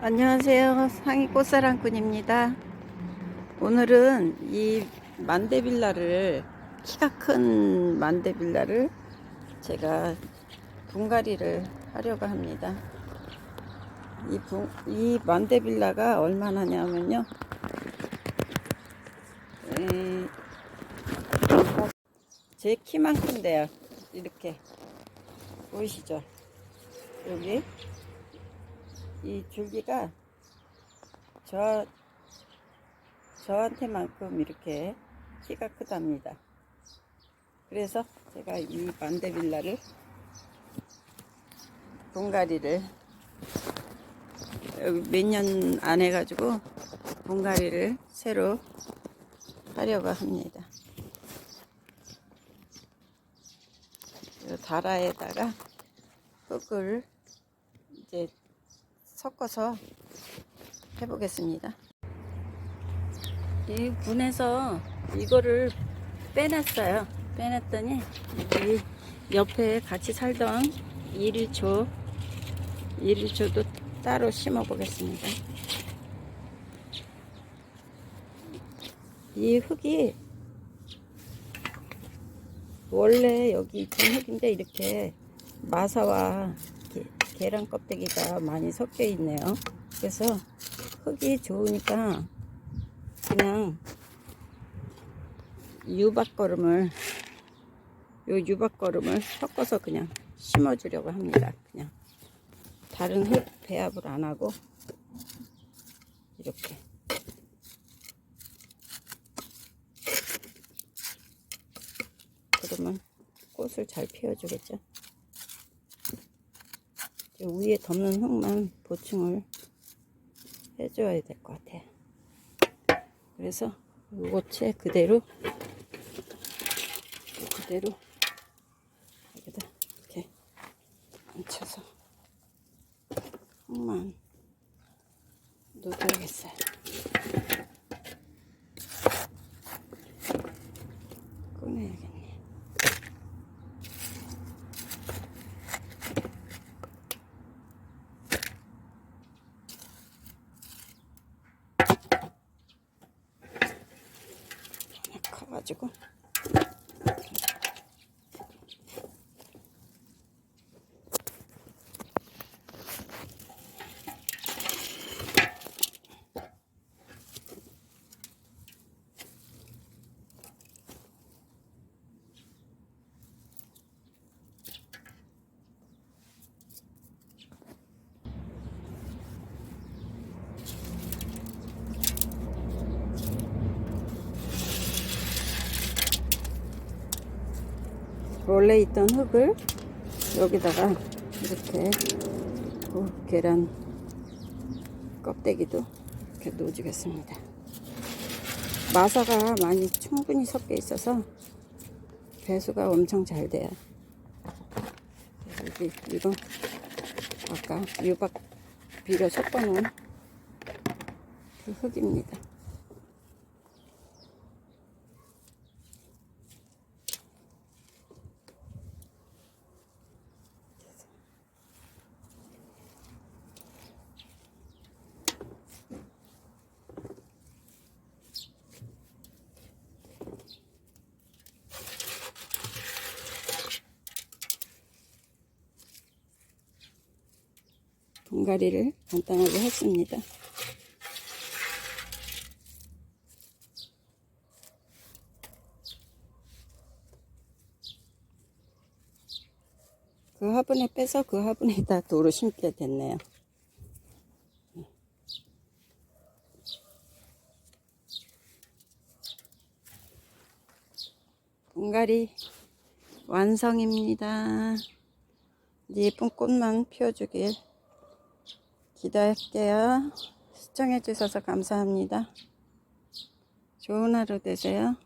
안녕하세요. 상희 꽃사랑꾼입니다. 오늘은 이 만데빌라를 키가 큰 만데빌라를 제가 분갈이를 하려고 합니다. 이, 분, 이 만데빌라가 얼마나냐면요. 에, 제 키만큼 돼요. 이렇게 보이시죠? 여기 이 줄기가 저 저한테만큼 이렇게 키가 크답니다. 그래서 제가 이 만데빌라를 분갈이를 몇 년 안 해가지고 분갈이를 새로 하려고 합니다. 이 다라에다가 흙을 이제 섞어서 해보겠습니다. 이 분에서 이거를 빼냈어요. 빼냈더니 이 옆에 같이 살던 일일초, 일일초도 따로 심어 보겠습니다. 이 흙이 원래 여기 있던 흙인데 이렇게 마사와 계란 껍데기가 많이 섞여 있네요. 그래서 흙이 좋으니까 그냥 유박거름을 요 유박거름을 섞어서 그냥 심어 주려고 합니다. 그냥 다른 흙 배합을 안 하고 이렇게 그러면 꽃을 잘 피워주겠죠. 저 위에 덮는 흙만 보충을 해줘야 될 것 같아요. 그래서 요것에 그대로 그대로 여기다 이렇게 얹혀서 흙만 놓아야겠어요. салатику. 원래 있던 흙을 여기다가 이렇게 어, 계란 껍데기도 이렇게 놓아주겠습니다. 마사가 많이 충분히 섞여 있어서 배수가 엄청 잘 돼요. 여기 이거 아까 유박 비료 섞어놓은 그 흙입니다. 분갈이를 간단하게 했습니다. 그 화분에 빼서 그 화분에다 도로 심게 됐네요. 분갈이 완성입니다. 예쁜 꽃만 피워주길 기도할게요. 시청해 주셔서 감사합니다. 좋은 하루 되세요.